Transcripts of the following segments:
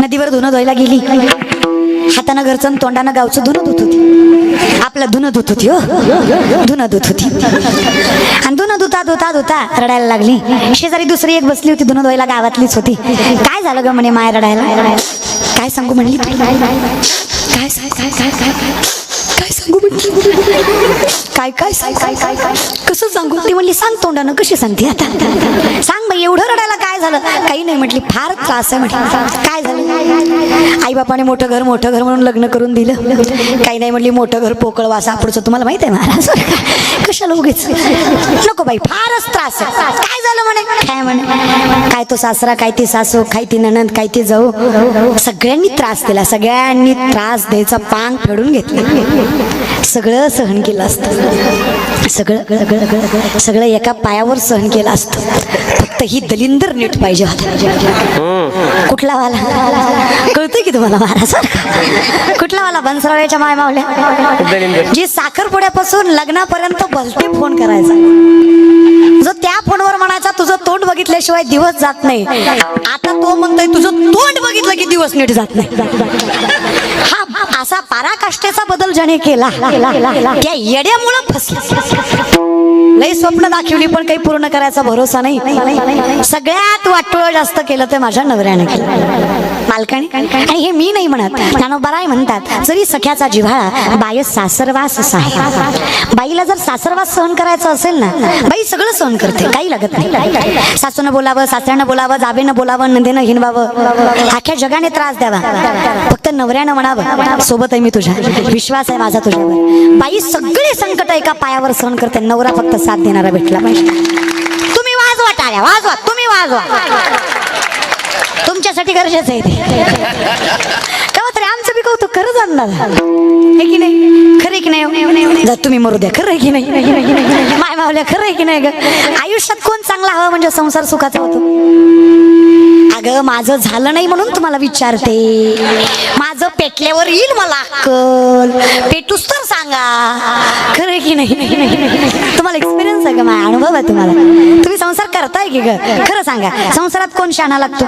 नदीवर धुणं धुवायला गेली. हातानं घरचं तोंडानं गावचं धुणं धुत होती. आपलं धुणं धुत होती हो. धुणं धुत होती. आणि धुणं धुता धुता धुता रडायला लागली. शेजारी दुसरी एक बसली होती धुणं धुवायला गावातलीच होती. काय झालं ग म्हणे माय रडायला? काय सांगू म्हणली काय काय काय काय काय? काय सांगू काय काय सांग? काय काय काय? कसं सांगू? ती म्हणली सांग तोंडानं कशी सांगते आता? सांग बाई एवढं रडायला काय झालं? काही नाही म्हटली फार त्रास आहे म्हटलं. काय झालं? आई बापाने मोठं घर मोठं घर म्हणून लग्न करून दिलं. काही नाही म्हटली मोठं घर पोकळ वासा पुढचं. तुम्हाला माहीत आहे महाराज कशाला उगीच? नको बाई फारच त्रास आहे. काय झालं म्हणे? काय म्हणे? काय तो सासरा काय ती सासू काय ती ननंद काय ती जाऊ? सगळ्यांनी त्रास दिला. सगळ्यांनी त्रास द्यायचा पांग फेडून घेतले. सगळं सहन केलं असतं. सगळं सगळं एका पायावर सहन केलं असतं. फक्त ही दलिंदर नीट पाहिजे होता. कुठला वाला? कळतंय की तुम्हाला महाराज कुठला वाला? बनसराळ्याच्या माय मावल्या जी साखरपुड्यापासून लग्नापर्यंत भलते फोन करायचा. जो त्या फोनवर म्हणायचा तुझं तोंड बघितल्याशिवाय दिवस जात नाही. आता तो म्हणतोय तुझं तोंड बघितलं की दिवस नीट जात नाही. हा असा पराकाष्ठेचा बदल ज्याने केला त्या येड्यामुळं फसला. लई स्वप्न दाखवली पण काही पूर्ण करायचा भरोसा नाही. सगळ्यात वाटोळ जास्त केलं ते माझ्या नवऱ्याने केलं. मालकाने? आणि हे मी नाही म्हणत. ज्ञानोबराय म्हणतात जरी सख्याचा जिव्हाळा बाय सासरवास असा आहे बाईला जर सासरवास सहन करायचा असेल ना बाई सगळं सहन करते काही लागत नाही. सासूनं बोलावं सासऱ्यानं बोलावं जावेनं बोलावं नंदेनं हिनवावं आख्या जगाने त्रास द्यावा. फक्त नवऱ्यानं म्हणावं सोबत आहे मी तुझ्या विश्वास आहे माझा तुझ्यावर. बाई सगळे संकट एका पायावर सहन करते नवरा फक्त साथ देणारा भेटला पाहिजे. तुम्ही वाजवा टाळ्या वाजवा तुम्ही वाजवा. तुमच्यासाठी गरजेचं आहे ते. तेव्हा तरी आमचं बी कौतुक खरंच आणणार हे की नाही? खरं की नाही हो? जर तुम्ही मरू द्या. खरं की नाही? माय मावल्या खरं आहे की नाही ग? आयुष्यात कोण चांगला हवा म्हणजे संसार सुखाचा होतो? अगं माझं झालं नाही म्हणून तुम्हाला विचारते. माझं पेटल्यावर येईल मला अक्कल. पेटूस तर सांगा. खरं की नाही? तुम्हाला एक्सपिरियन्स आहे का माझा? अनुभव आहे तुम्हाला. तुम्ही संसार करताय की ग? खरं सांगा. संसारात कोण शाणा लागतो?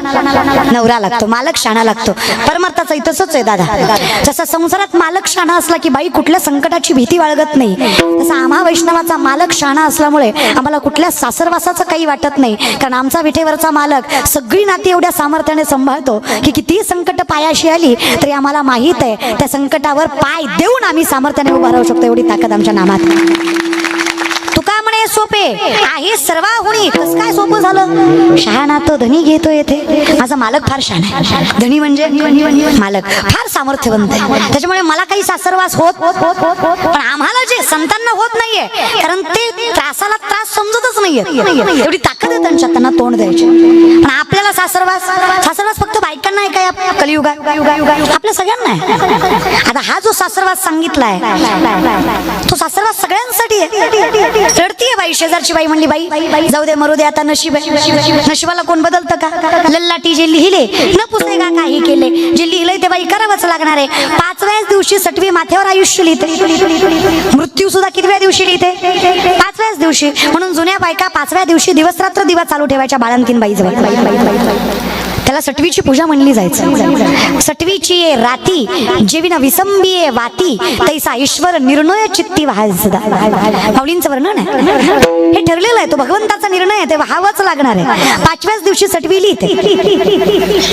नवरा लागतो मालक शाणा लागतो. परमार्थाचं तसंच आहे दादा. जसं संसारात मालक शाणा असला की बाई कुठल्या संकटाची भीती बाळगत नाही तसं आम्हा वैष्णवाचा मालक शाणा असल्यामुळे आम्हाला कुठल्या सासरवासाचं काही वाटत नाही. कारण आमचा विठेवरचा मालक सगळी नाती एवढ्या सामर्थ्याने सांभाळतो की किती संकट पायाशी आली तरी आम्हाला माहीत आहे त्या संकटावर पाय देऊन आम्ही सामर्थ्याने उभा राहू शकतो एवढी ताकद आमच्या नामात. सोपे. आहे सर्वाहुणी कस काय सोपं झालं? शहाणा तो धनी घेतो येथे. माझा मालक फार शहाणा आहे. धनी म्हणजे? मालक. फार सामर्थ्यवंत आहे. त्याच्यामुळे मला काही सासरवास होत पण आम्हाला जे संतांना होत नाहीये कारण ते त्रासाला त्रास समजतच नाहीये एवढी ताकद आहे त्यांच्यात त्यांना तोंड द्यायचे. पण आपल्याला सासरवास सासरवास फक्त बायकांना आहे काय कलियुगा आपल्या सगळ्यांना आहे. आता हा जो सासरवास सांगितलाय तो सासरवास सगळ्यांसाठी आहे. रडतीये बाई शेजारची बाई म्हणली बाई जाऊ दे मरू दे आता नशीब नशिबाला कोण बदलतं का? लल्लाटी जे लिहिले न पुसे का काही केले. जे लिहिलंय ते बाई करावंच लागणार आहे. पाचव्याच दिवशी सटवी माथ्यावर आयुष्य लिहिते. मृत्यू सुद्धा कितव्या दिवशी लिहिते? पाचव्याच दिवशी. म्हणून जुन्या बायका पाचव्या दिवशी दिवस रात्र दिवा चालू ठेवायच्या बाळंतीन बाई त्याला सटवीची पूजा म्हणली जायचं. सटवीची ये राती जेविना विसंबी ये वाती तैसा ईश्वर निर्णय चित्ती व्हायचा माऊलींचं वर्णन आहे. हे ठरलेलं आहे तो भगवंताचा निर्णय आहे ते व्हावंच लागणार आहे. पाचव्याच दिवशी सटवी लिहिते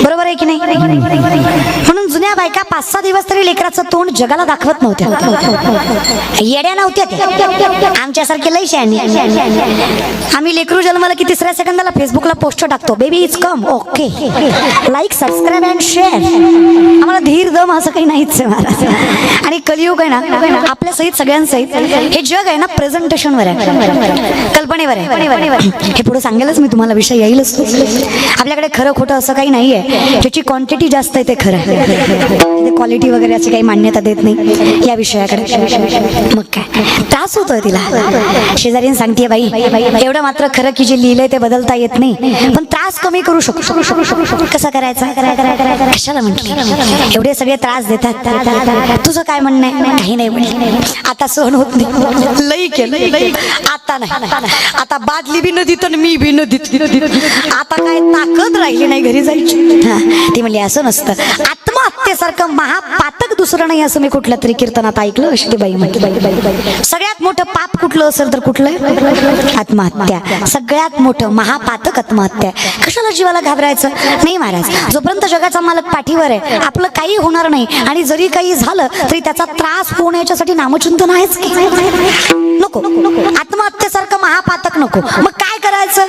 बरोबर आहे की नाही? म्हणून जुन्या बायका पाच सहा दिवस तरी लेकराचं तोंड जगाला दाखवत नव्हत्या. येड्या नव्हत्या त्या. आमच्यासारखे लय शहाणी. आम्ही लेकरू जन्माला की तिसऱ्या सेकंदाला फेसबुकला पोस्ट टाकतो. Baby is come okay like subscribe and share आम्हाला धीर दम असं काही नाहीच आहे महाराज. आणि कलियुग आहे ना आपल्या सहित सगळ्यांसहित हे जग आहे ना प्रेझेंटेशनवर आहे. कल्पनेवर आहे. हे पुढे सांगेलच मी तुम्हाला विषय येईलच आपल्याकडे खरं खोटं असं काही नाहीये. ज्याची क्वांटिटी जास्त आहे ते खरं आहे. क्वालिटी वगैरे अशी काही मान्यता देत नाही या विषयाकडे. मग काय? त्रास होतोय तिला. शेजारीन सांगते बाई एवढं मात्र खरं की जे लिहिलंय ते बदलता येत नाही. पण त्रास कमी करू शकतो. कसा करायचा? कशाला म्हटलं एवढे सगळे त्रास देतात. तुझं काय म्हणणं आहे? काही नाही म्हणलं आता सहन होत नाही. लई केलं. आता नाही. आता बादली बी नदीत आणि मी बी नदीत आता काय ताकद राहिली नाही घरी जायची. ती म्हणली असं नसतं. त्याच्यासारखं महापातक दुसरं नाही असं मी कुठल्या तरी कीर्तनात ऐकलं अष्टीबाई ती सगळ्यात मोठं पाप कुठलं असेल तर कुठलं? आत्महत्या. सगळ्यात मोठं महापातक आत्महत्या. कशाला जीवाला घाबरायचं? नाही महाराज जोपर्यंत जगाचा मालक पाठीवर आहे आपलं काही होणार नाही. आणि जरी काही झालं तरी त्याचा त्रास होण्याच्यासाठी नामचिंतन आहेच की? नको. आत्महत्येसारखं महापातक नको. मग काय करायचं?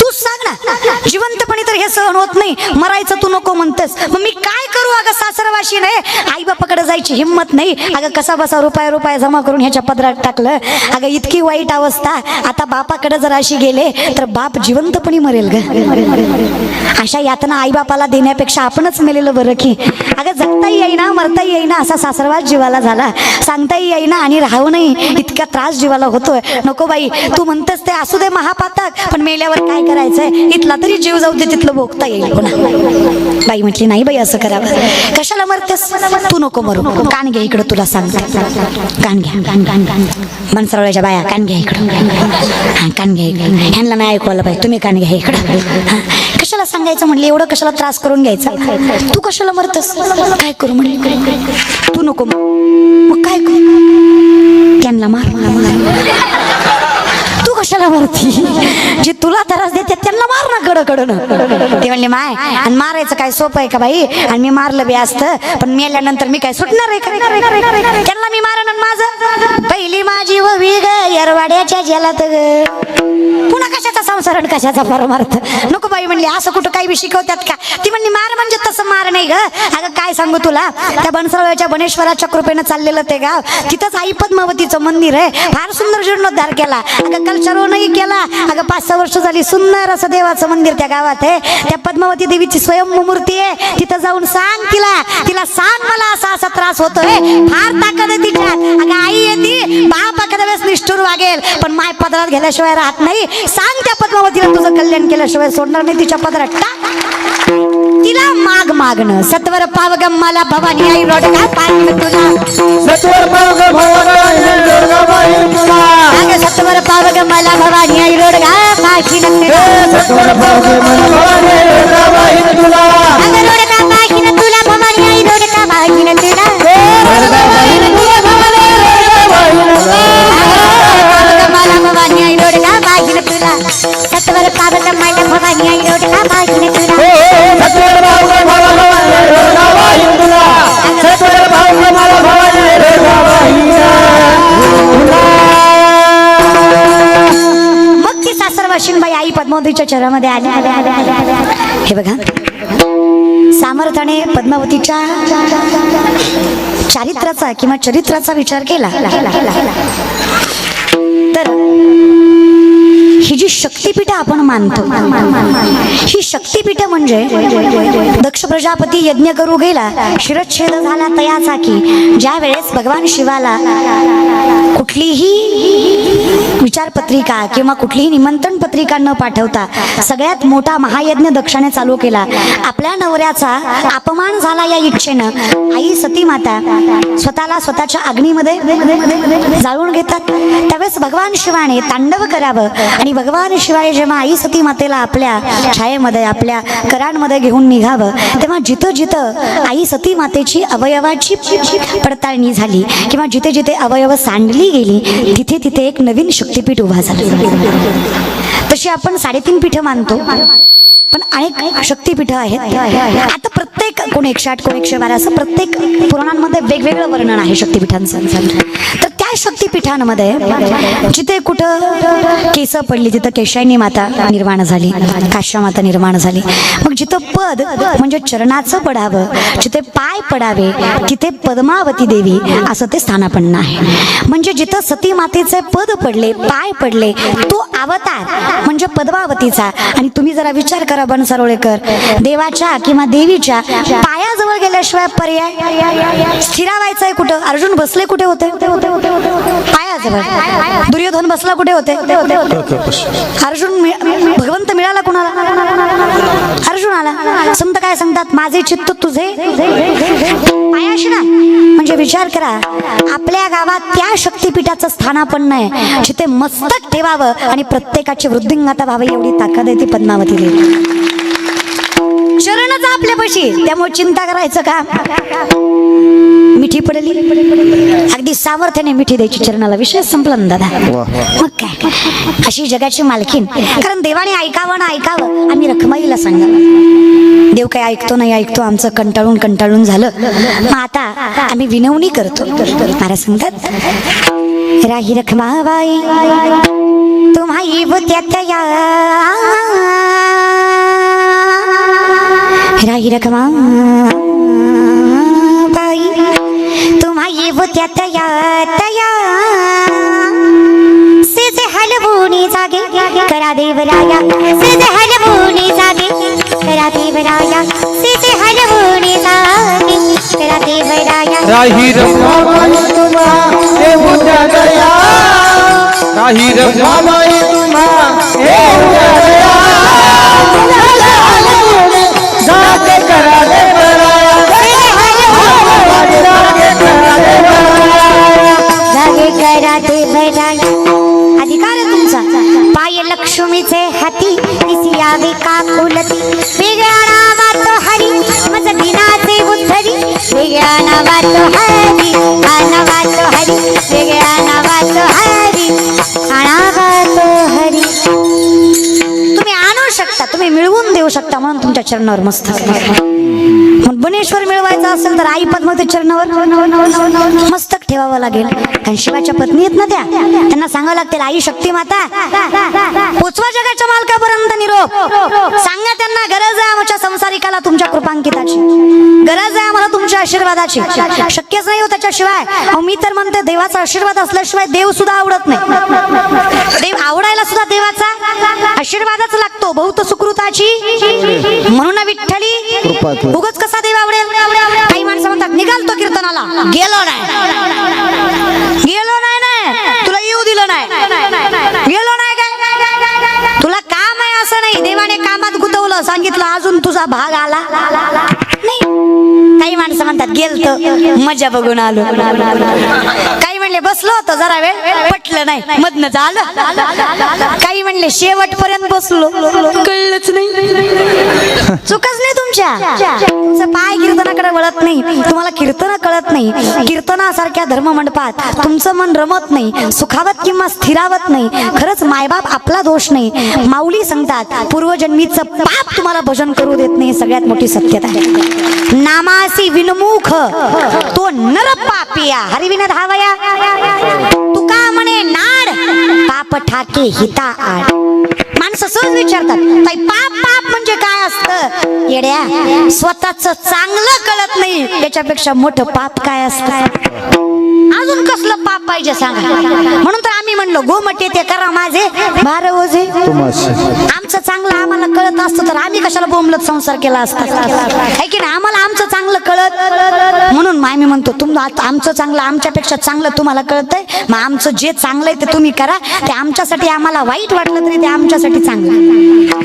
तू सांग ना. जिवंतपणे तर हे सहन होत नाही. मरायचं तू नको म्हणतेस. मग मी काय करू अगं सासरवाशी नाही आई बापाकडे जायची हिंमत नाही. अगं कसा बसा रुपया रुपया जमा करून ह्याच्या पदरात टाकलं? अगं इतकी वाईट अवस्था. आता बापाकडे जर अशी गेले तर बाप जिवंतपणी मरेल ग. अशा यातना आई बापाला देण्यापेक्षा आपणच मेलेलं बरं की. अगं जगताही येईना मरताही येईना असा सासरवास जीवाला झाला. सांगताही येईना आणि राहू नाही इतका त्रास जीवाला होतोय. नको बाई तू म्हणतेस ते असू दे महापातक पण मेल्यावर काय करायचंय? इथला तरी जीव जाऊ दे तिथलं भोगता येईल बाई म्हटली नाही बाई असं करावं. कशाला मरतेस? तू नको मरू. कान घ्या इकडं तुला सांग कान घ्या. कान कान मनसरवळ्याच्या बाया कान घ्या इकडं. हा कान घ्या इकडं. ह्यांना नाही ऐकवायला पाहिजे. तुम्ही कान घ्या इकडं. हा. कशाला सांगायचं म्हणले? एवढं कशाला त्रास करून घ्यायचा? तू कशाला मरतस? काय करू म्हणले? तू नको मग काय करू? त्यांना मार. तू जे तुला त्रास देते त्यांना मार ना कड कडन ते म्हणले माय आणि मारायचं काय सोपं आहे का बाई? आणि मी मारलं बी असतं पण मेल्यानंतर मी काय सुटणार आहे त्यांना मी मारण माझं? पहिली माझी ववी ग येरवाड्याच्या जेलात ग. पुन्हा कशाचा संसार आणि कशाचा परमार्थ? नको बाई म्हणली असं कुठं काही बी शिकवतात का? ती म्हणली मार म्हणजे तसं मार नाही ग. अगं काय सांगू तुला? त्या बनसरवाच्या बनेश्वराच्या कृपेनं चाललेलं ते गाव तिथंच आई पद्मावतीचं मंदिर आहे. फार सुंदर जीर्णोद्धार केला. अगं कल्चरोनही केला. अगं पाच सहा वर्ष झाली सुंदर असं देवाचं मंदिर त्या गावात आहे. त्या पद्मावती देवीची स्वयं मूर्ती आहे. तिथं जाऊन सांग तिला. तिला सांग मला असा असा त्रास होतोय. फार ताकद आहे तिच्यात. अगं आई येते. बाप एखाद्या वेळेस निष्ठूर वागेल पण माय पदरात गेल्याशिवाय राहत नाही. सांग त्या पद्मावतीला तुझं कल्याण केल्याशिवाय सोडणार नाही तिच्या पदरात. टाक. माग मागणं. सत्वर पावगम मला भवानी आई रोड का पाहिजे तुला. सत्वर पावग भवानी दुर्गाबाई तुला. अगं सत्वर पावगम मला भवानी आई रोड का पाहिजे तुला. सत्वर पावग भवानी दुर्गाबाई तुला. अगं रोड का पाहिजे तुला भवानी आई रोड का सत्वर पावगम मला भवानी का पाहिजे तुला सत्वर भवानी सत्वर मग ती बाई आई पद्मावतीच्या चरणामध्ये आली आले आले आले हे बघा. सामर्थ्याने पद्मावतीच्या चारित्राचा किंवा चरित्राचा विचार केला. शक्तीपीठ आपण मानतो. ही शक्तिपीठं म्हणजे दक्ष प्रजापती यज्ञ करू गेला शिरच्छेद झाला तयाचा की ज्या वेळेस भगवान शिवाला कुठलीही विचारपत्रिका किंवा कुठलीही निमंत्रण पत्रिका न पाठवता सगळ्यात मोठा महायज्ञ दक्षाने चालू केला. आपल्या नवऱ्याचा अपमान झाला या इच्छेनं. आई सती माता स्वतःला स्वतःच्या अग्नीमध्ये जाळून घेतात. त्यावेळेस भगवान शिवाने तांडव करावं आणि भगवान शिवाय जेव्हा आई सती मातेला आपल्या छायेमध्ये आपल्या करांमध्ये घेऊन निघावं तेव्हा जिथं जिथं आई सती मातेची अवयवाची पडताळणी झाली किंवा जिथे जिथे अवयव सांडली गेली तिथे तिथे एक नवीन शक्तीपीठ उभा झालं. तशी आपण साडेतीन पीठ मानतो. पण अनेक शक्तीपीठं आहेत. आता प्रत्येक कोण एकशे आठ कोण एकशे बारा असं प्रत्येक पुराणांमध्ये वेगवेगळं वर्णन आहे शक्तीपीठांचं. तर त्या शक्तीपीठांमध्ये जिथे कुठं केस पडली तिथं केशायनी माता निर्माण झाली काश्या माता निर्माण झाली मग जिथं पद म्हणजे चरणाचं पडावं जिथे पाय पडावे तिथे पद्मावती देवी असं ते स्थानापन्न आहे. म्हणजे जिथं सती मातेचे पद पडले पाय पडले तो अवतार म्हणजे पद्मावतीचा. आणि तुम्ही जरा विचार करा बनसरोळेकर. देवाच्या किंवा देवीच्या पायाजवळ गेल्याशिवाय पर्याय स्थिरावायचंय कुठं? अर्जुन बसले कुठे होते? पायाजवळ. दुर्योधन बसला कुठे होते? अर्जुन भगवंत मिळाला कुणाला? अर्जुन आला. संत काय सांगतात? माझे चित्त तुझे. पायाशी ना. म्हणजे विचार करा. आपल्या गावात त्या शक्तीपीठाचं स्थानापन्न आहे जिथे मस्तक ठेवावं आणि प्रत्येकाची वृद्धिंगाता व्हावी एवढी ताकद आहे ती पद्मावती देवी चरणच आपल्यापाशी त्यामुळे चिंता करायचं का? मिठी पडली. अगदी सामर्थ्याने मिठी द्यायची चरणाला. विषय संपला ना दादा. मग काय? अशी जगाची मालकीन कारण देवाने ऐकावं ना ऐकावं. आम्ही रखमाईला सांगा. देव काय ऐकतो नाही ऐकतो आमचं कंटाळून कंटाळून झालं. मग आता आम्ही विनवणी करतो. महाराज सांगतात राही रखमाबाई तुम्हा बुद्ध्यात या राही रखमा बाई तुम्हा बुद्ध्यात या तया सेजे हलवूनी जागे करा देवराया सेजे हलवूनी जागे करा देवराया सेजे हलवूनी जागे करा देवराया राही रमाबाई तुम्हा हे बुद्धा दया राही रमाबाई तुम्हा हे बुद्धा जागे राधे देवराया अधिकार तुमचा. पाय लक्ष्मीचे हाती दिसी यावे का कुलती वेगळ्या नावात हरी मज दिनाचे उद्धरी. वेगळ्या नावात हरी हा नावात हरी. वेगळ्या नावात हरी आणावात हरी. तुम्ही आणू शकता तुम्ही मिळवून देऊ शकता म्हणून तुमच्या चरणावर मस्त मग बनेश्वर मिळवायचा असेल तर आई पद्मावती चरणावर मस्तक ठेवावं लागेल. कारण शिवाच्या पत्नी आहेत ना त्या. त्यांना सांगावं लागतील आई शक्ती माता पोचवा जगाच्या मालकापर्यंत निरोप. सांगा त्यांना गरज आहे आमच्या संसारिकाला तुमच्या कृपांकिताची. गरज आहे आम्हाला तुमच्या आशीर्वादाची. शक्यच नाही हो त्याच्याशिवाय. मी तर म्हणते देवाचा आशीर्वाद असल्याशिवाय देव सुद्धा आवडत नाही. देव आवडायला सुद्धा देवाचा आशीर्वादच लागतो. बहुत सुकृताची म्हणून विठ्ठली. उगच कसा देव आवडेल? काही माणसं म्हणतात निघालतो कीर्तनाला. गेलो नाही गेलो नाही नाही तुला येऊ दिलं नाही गेलो नाही काय तुला काम आहे असं नाही देवाने कामात गुतवलं सांगितलं तुझा भाग आला. नाही. काही माणसं म्हणतात गेलत. मजा बघून आलो. काही म्हणले बसलो होतो जरा वेळ पटलं नाही. मधनं झालं. काही म्हणले शेवट पर्यंत बसलो कळलंच नाही. चुकच नाही तुमच्या? तुमचं पाय कीर्तनाकडे वळत नाही. तुम्हाला कीर्तन कळत नाही. कीर्तनासारख्या धर्म मंडपात तुमचं मन रमत नाही. सुखावत किंवा स्थिरावत नाही. खरंच मायबाप आपला दोष नाही. माऊली सांगतात पूर्वजन्मीचं पाप तुम्हाला भजन करू देत नाही. सगळ्यात मोठी सत्यता आहे. नामासी विनमुख तो नर पापिया. हरिविन धावया तुका म्हणे नाड. पाप ठाके हिता आड. माणसं सहज विचारतात ताई पाप पाप म्हणजे काय असतं? येड्या स्वतःच चांगलं कळत नाही त्याच्यापेक्षा मोठं पाप काय असतं? अजून कसलं पाप पाहिजे सांगा. म्हणून तर आम्ही म्हणलो गोमटे ते करा माझे. भार ओझे. आमचं चांगलं आम्हाला कळत असतं तर आम्ही कशाला बोंबलत संसार केला असता? है की नाही? आम्हाला आमचं चांगलं कळत. म्हणून आम्ही म्हणतो तुम आमचं चांगलं आमच्यापेक्षा चांगलं तुम्हाला कळतंय. मग आमचं जे चांगलं आहे ते तुम्ही करा. ते आमच्यासाठी आम्हाला वाईट वाटलं तरी ते आमच्यासाठी चांगलं आहे.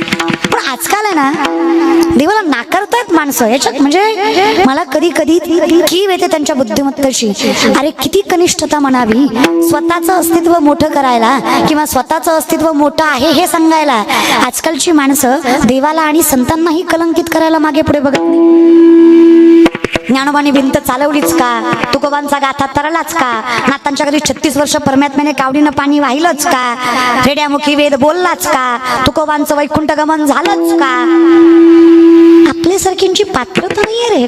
पण आजकाल आहे ना देवाला नाकारतायत माणसं. याच्यात म्हणजे मला कधी कधी कीव येते त्यांच्या बुद्धिमत्तेशी. अरे किती कनिष्ठता म्हणावी. स्वतःचं अस्तित्व मोठं करायला किंवा स्वतःचं अस्तित्व मोठं आहे हे सांगायला आजकालची माणसं देवाला आणि संतांनाही कलंकित करायला मागे पुढे बघत नाही. ज्ञानोबाने भिंत चालवलीच का? तुकोबांचा गाथा तरलाच का? नातांच्या घरी छत्तीस वर्ष परमात्म्याने कावडीनं पाणी वाहिलंच का? रेड्यामुखी वेद बोललाच का? तुकोबांचं वैकुंठ गमन झालंच का? आपल्यासारखींची पात्रता नाहीये रे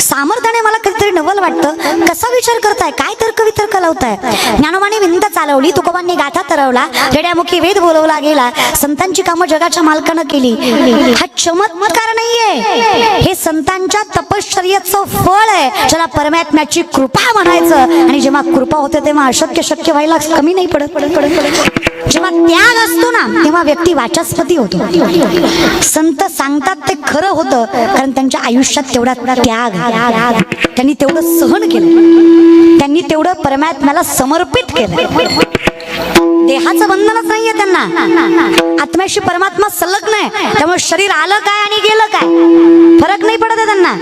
सामर्थ्याने मला कधीतरी नवल वाटतं. कसा विचार करताय? काय तर्क वितर्क लावताय? ज्ञानोबाने भिंत चालवली तुकोबांनी गाथा तरवला रेड्यामुखी वेद बोलवला गेला संतांची कामं जगाच्या मालकानं केली. हा चमत्कार नाहीये. हे संतांच्या तपश्चर्याचं फळ आहे. ज्याला परमात्म्याची कृपा म्हणायचं. आणि जेव्हा कृपा होते तेव्हा अशक्य शक्य व्हायला कमी नाही पडत. पडत पडत पडत जेव्हा त्याग असतो ना तेव्हा व्यक्ती वाचस्पती होतो. संत सांगतात ते खरं होतं कारण त्यांच्या आयुष्यात तेवढा त्याग त्यांनी तेवढं सहन केलं. त्यांनी तेवढं परमात्म्याला समर्पित केलं. देहाचं बंधनच नाहीये त्यांना. आत्म्याशी परमात्मा संलग्न आहे. त्यामुळे शरीर आलं काय आणि गेलं काय? फरक नाही पडत त्यांना.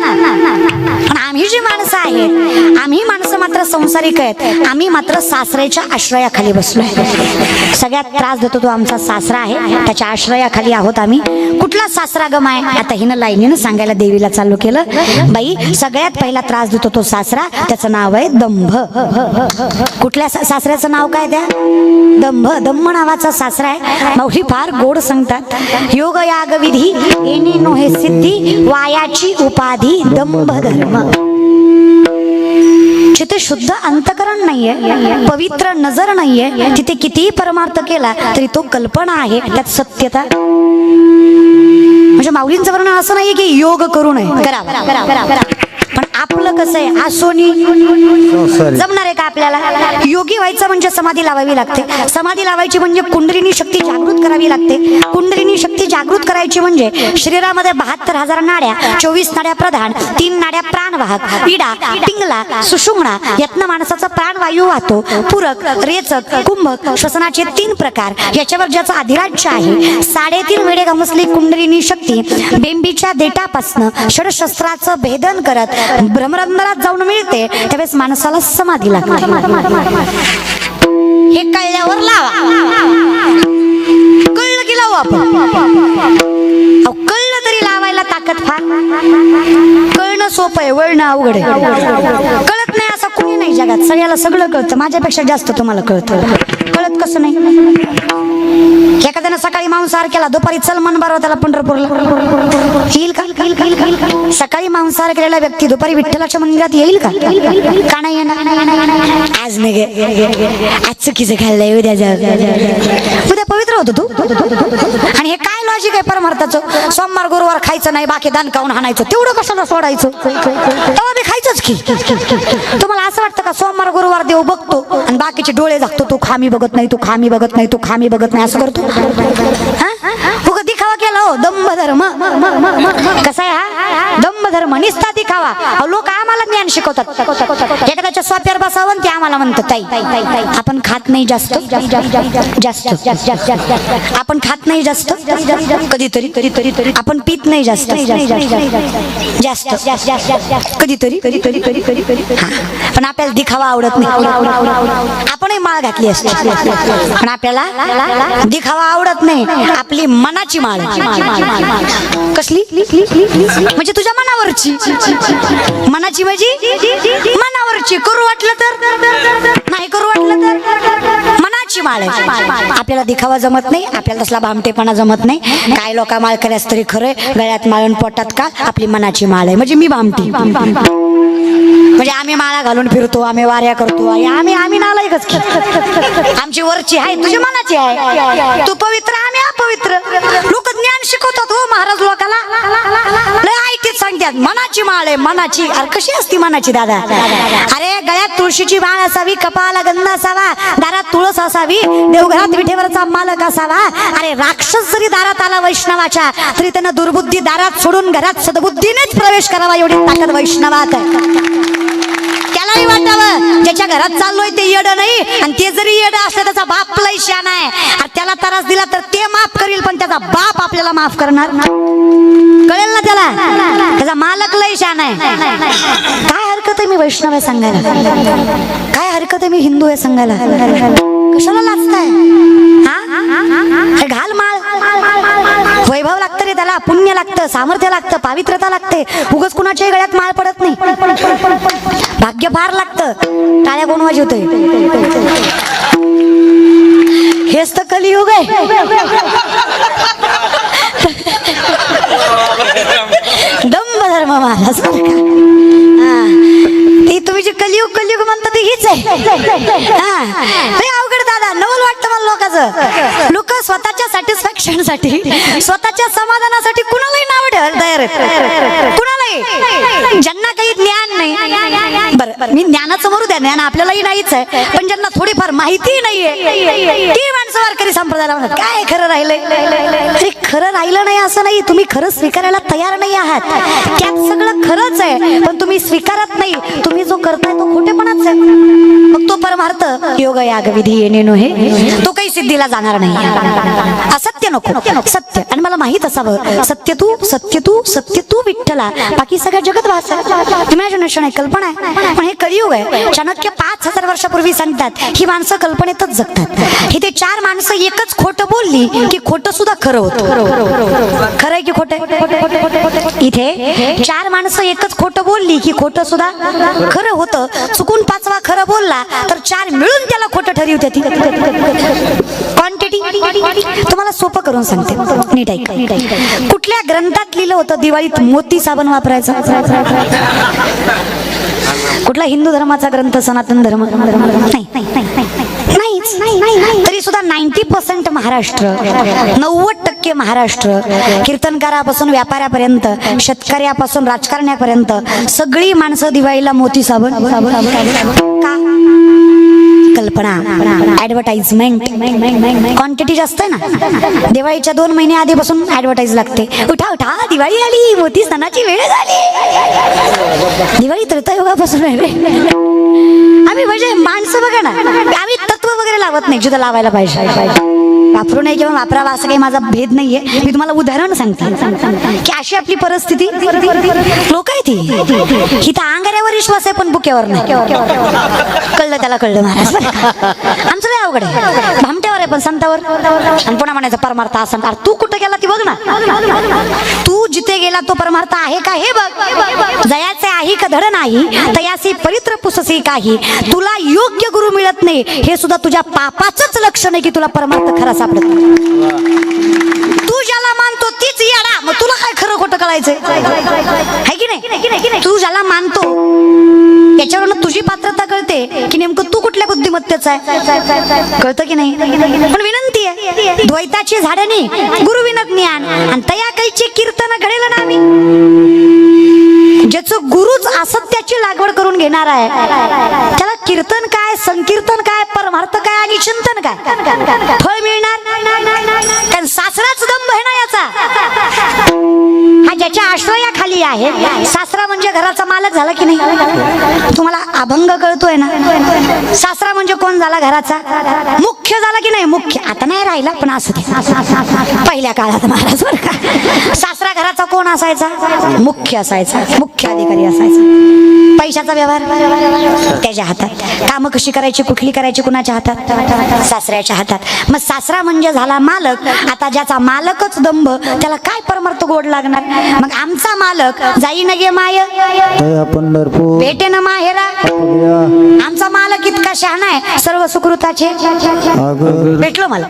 पण आम्ही जी माणसं आहेत आम्ही माणसं मात्र संसारिक आहेत. आम्ही मात्र सासऱ्याच्या आश्रयाखाली बसलोय. सगळ्यात त्रास देतो तो आमचा सासरा आहे. त्याच्या आश्रयाखाली आहोत आम्ही. कुठला सासरा गम आहे आता हिनं लाईनीनं सांगायला देवीला चालू केलं. बाई सगळ्यात पहिला त्रास देतो तो सासरा. त्याचं नाव आहे दंभ. कुठल्या सासऱ्याचं नाव काय द्या दंभ. दंभ नावाचा सासरा आहे माऊली फार गोड सांगतात योग याग विधी येणे नोहे सिद्धी वायाची उपाधी दंभ धर्म जिथे शुद्ध अंतकरण नाहीये पवित्र नजर नाहीये तिथे कितीही परमार्थ केला तरी तो कल्पना आहे त्यात सत्यता म्हणजे माऊलींचं वर्णन असं नाहीये की योग करू नये करा करावा पण आपलं कसं आहे? आसोनी संसारिक. जमणार आहे का आपल्याला? योगी व्हायचं म्हणजे समाधी लावावी लागते. समाधी लावायची म्हणजे कुंडलिनी शक्ती जागृत करावी लागते. कुंडलिनी शक्ती जागृत करायची म्हणजे शरीरामध्ये बहात्तर हजार नाड्या चोवीस नाड्या प्रधान तीन नाड्या प्राणवाहक इडा पिंगला सुषुम्ना यातनं माणसाचा प्राणवायू वाहतो. पूरक रेचक कुंभक श्वसनाचे तीन प्रकार. याच्यावर ज्याचं अधिराज्य आहे साडेतीन वेळे गमसली कुंडलिनी शक्ती बेंबीच्या देटापासनं षडशस्त्राचं भेदन करत भ्रमरंध्रात जाऊन मिळते त्यावेळेस माणसाला समाधी लागते. हे कळल्यावर लावा. कळलं की लावू आपण. अहो, कळलं तरी लावायला ताकद फार. कळणं सोपं आहे वळणं अवघड आहे. कळत नाही असं कोणी नाही जगात. सगळ्याला सगळं कळतं. माझ्यापेक्षा जास्त तुम्हाला कळतं. कळत कसं नाही? एखाद्यानं सकाळी मांसाहार केला दुपारी चल मन बरं त्याला पंढरपूरला. येईल का? सकाळी मांसाहार केलेला व्यक्ती दुपारी विठ्ठलाच्या मंदिरात येईल का? का नाही येणार? आज नाही आज चुकीचं खाल्लंय उद्या जा उद्या पवित्र होतो तू. आणि हे काय लॉजिक आहे परमार्थाचं? सोमवार गुरुवार खायचं नाही बाकी दान खाऊन हाणायचं? तेवढं कशाला सोडायचं? तेव्हा मी खायचंच की. तुम्हाला असं वाटतं का सोमवार गुरुवार देव बघतो आणि बाकीचे डोळे झाकतो तू खामी बघत? नाही तू खामी बघत नाही तू खामी बघत नाही असं करतो हा? उगा दिखावा केला हो दंभ धर्म कसा आहे हा दंभ धर्म निस्ता दिखावा. लोक आम्हाला ज्ञान शिकवतात. एखाद्याच्या स्वाप्यावर बसावं ते आम्हाला म्हणतात ताई आपण खात नाही जास्त. जास्त. आपण खात नाही जास्त. कधीतरी. तरी तरी तरी आपण पित नाही जास्त. जास्त. कधीतरी. कधी तरी तरी तरी तरी पण आपल्याला दिखावा आवडत नाही. आपणही माळ घातली असते. पण आपल्याला दिखावा आवडत नाही. आपली मनाची माळ. कसली? म्हणजे तुझ्या मनावरची. मनाची म्हणजे मनावरची करू वाटलं तर? नाही करू वाटलं तर? मनाची माळ आपल्याला दिखावा जमत नाही आपल्याला तसला भामटेपणा जमत नाही. काय लोका माळ करायचं तरी खरंय गळ्यात माळून पोटात का? आपली मनाची माळ आहे. म्हणजे मी भामटी. म्हणजे आम्ही माळा घालून फिरतो आम्ही वाऱ्या करतो. आम्ही आम्ही नालायकच आमची वरची आहे तुझी मनाची आहे. तू पवित्र आम्ही अपवित्र. लोक ज्ञान शिकवतात हो महाराज लोकाला. लय ऐकत सांगतात मनाची माळ आहे मनाची. अरे कशी असती मनाची दादा? अरे गळ्यात तुळशीची माळ असावी कपाला गंध असावा दारात तुळस असावी देवघरात विठेवरचा मालक असावा. अरे राक्षस जरी दारात आला वैष्णवाच्या तरी त्यानं दुर्बुद्धी दारात सोडून घरात सद्बुद्धीनेच प्रवेश करावा एवढी ताकद वैष्णवात. आहे नाही वाटावं. ज्याच्या घरात चाललोय ते येड नाही. आणि ते जरी येड असलं त्याचा बाप लय शान आहे. आणि त्याला त्रास दिला तर ते माफ करील पण त्याचा बाप आपल्याला माफ करणार कळेल ना त्याला? त्याचा मालक लय शान आहे. काय हरकत आहे मी वैष्णव आहे सांगायला काय हरकत आहे मी हिंदू आहे सांगायला कशाला त्याला पुण्य लागतं सामर्थ्य लागतं पावित्रता लागते. उगच कुणाच्याही गळ्यात माळ पडत नाही. भाग्य फार लागतं. टाळ्या कोण वाजवतोय? हेच तर कलियुग आहे. दंभ धर्म महाराज ती तुम्ही जे कलियुग कलियुग म्हणता ती हीच आहे. हा. अवघड नवल वाटतं मला लोकांचं. लोक स्वतःच्या सॅटिस्फॅक्शनसाठी स्वतःच्या समाधानासाठी कुणालाही नाव ठेवायला तयार कुणालाही. ज्यांना काही ज्ञान नाही बरं मी ज्ञानाचं मरू द्या. ज्ञान आपल्यालाही नाहीच आहे पण ज्यांना थोडीफार माहिती नाहीये ती माणसं वारकरी संप्रदायाला म्हणतात काय खरं राहिलंय? अरे खरं राहिलं नाही असं नाही. तुम्ही खरं स्वीकारायला तयार नाही आहात. त्यात सगळं खरंच आहे पण तुम्ही स्वीकारत नाही. तुम्ही जो करताय तो खोटेपणाच आहे. मग तो परमार्थ योग याग विधी येणे तो काही सिद्धीला जाणार नाही. असत्य नको. सत्य. आणि मला माहीत असावं. सत्य तू सत्य तू सत्य तू विठ्ठला. बाकी सगळं जगत वाच इमॅजिनेशन आहे कल्पना आहे. पण हे कलियुग आहे. चाणक्य पाच हजार वर्षापूर्वी सांगतात ही माणसं कल्पनेतच जगतात. इथे चार माणसं एकच खोटं बोलली की खोटं सुद्धा खरं होतं. खरं आहे की खोटं इथे चार माणसं एकच खोटं बोलली की खोटं सुद्धा खरं होतं. चुकून पाचवा खरं बोलला तर चार मिळून त्याला खोटं ठरवते क्वांटिटी तुम्हाला सोपं करून सांगते. नीट ऐक. कुठल्या ग्रंथात लिहिलं होतं दिवाळीत मोती साबण वापरायचा? कुठला हिंदू धर्माचा ग्रंथ सनातन धर्म? नाही. तरी सुद्धा नाईन्टी पर्सेंट महाराष्ट्र नव्वद टक्के महाराष्ट्र कीर्तनकारापासून व्यापाऱ्यापर्यंत शेतकऱ्यापासून राजकारण्यापर्यंत सगळी माणसं दिवाळीला मोती साबण? का? कल्पना ऍडव्हर्टाइजमेंट क्वांटिटी जास्त आहे ना? दिवाळीच्या दोन महिने आधीपासून ऍडव्हर्टाईज लागते. उठा उठा. दिवाळी आली. मोती सणाची वेळ झाली. दिवाळी त्रतायुगापासून आम्ही म्हणजे माणसं बघा ना. आम्ही तत्व वगैरे लावत नाही जिथं लावायला पाहिजे. वापरू नये किंवा वापरावा असा काही माझा भेद नाहीये. मी तुम्हाला उदाहरण सांगते. की अशी आपली परिस्थिती लोक आहे ती ही. तर आंगाऱ्यावर विश्वास आहे पण बुक्यावर नाही. कळलं त्याला कळलं महाराज. आमचं लय अवघड आहे. भामट्यावर आहे पण संतावर. आणि पुन्हा म्हणायचं परमार्थ असं तू कुठं गेला ती बघ ना. तू जिथे केलेला तो परमार्थ आहे का? हे बघ. जयाचे आहे का धड नाही तयासी पवित्र पुससी काही. तुला योग्य गुरु मिळत नाही. हे सुद्धा तुझ्या पापाचंच लक्षण आहे की तुला परमार्थ खरा सापडत तू ज्याला मानतो तीच येडा. मग तुला काय खरं खोटं कळायचंय? की नाही? तू ज्याला मानतो याच्यावरून तुझी पात्रता कळते की नेमकं तू कुठल्या बुद्धिमत्तेचा आहे? कळतं की नाही? पण विनंती आहे द्वैताची झाड्यानी गुरु ज्ञान आणि तया कैची कीर्तन घडेल ना? ठिकाणी ज्याचं गुरुच असत्याची लागवड करून घेणार आहे. त्याला कीर्तन काय संकीर्तन काय परमार्थ काय आणि चिंतन काय? फळ मिळणार? कारण सासराच दंभ आहे ना याचा. हा ज्याच्या आश्रयाखाली आहे घराचा मालक झाला की नाही? तुम्हाला अभंग कळतोय ना? सासरा म्हणजे कोण झाला घराचा? मुख्य झाला की नाही? मुख्य. आता नाही राहिला पण असं पहिल्या काळात महाराज बरं का. सासरा घराचा कोण असायचा? मुख्य असायचा. मुख्य अधिकारी असायचा. पैशाचा व्यवहार. त्याच्या हातात. कामं कशी करायची कुठली करायची कुणाच्या हातात? सासऱ्याच्या हातात. मग सासरा म्हणजे झाला मालक. आता ज्याचा मालकच दंभ त्याला काय परमार्थ गोड लागणार? मग आमचा मालक जाई नगे माय. दया पंढरपूर भेटे न माहेरा. आमचा मालक इतका शहाणा आहे सर्व सुकृताचे भेटलो मला.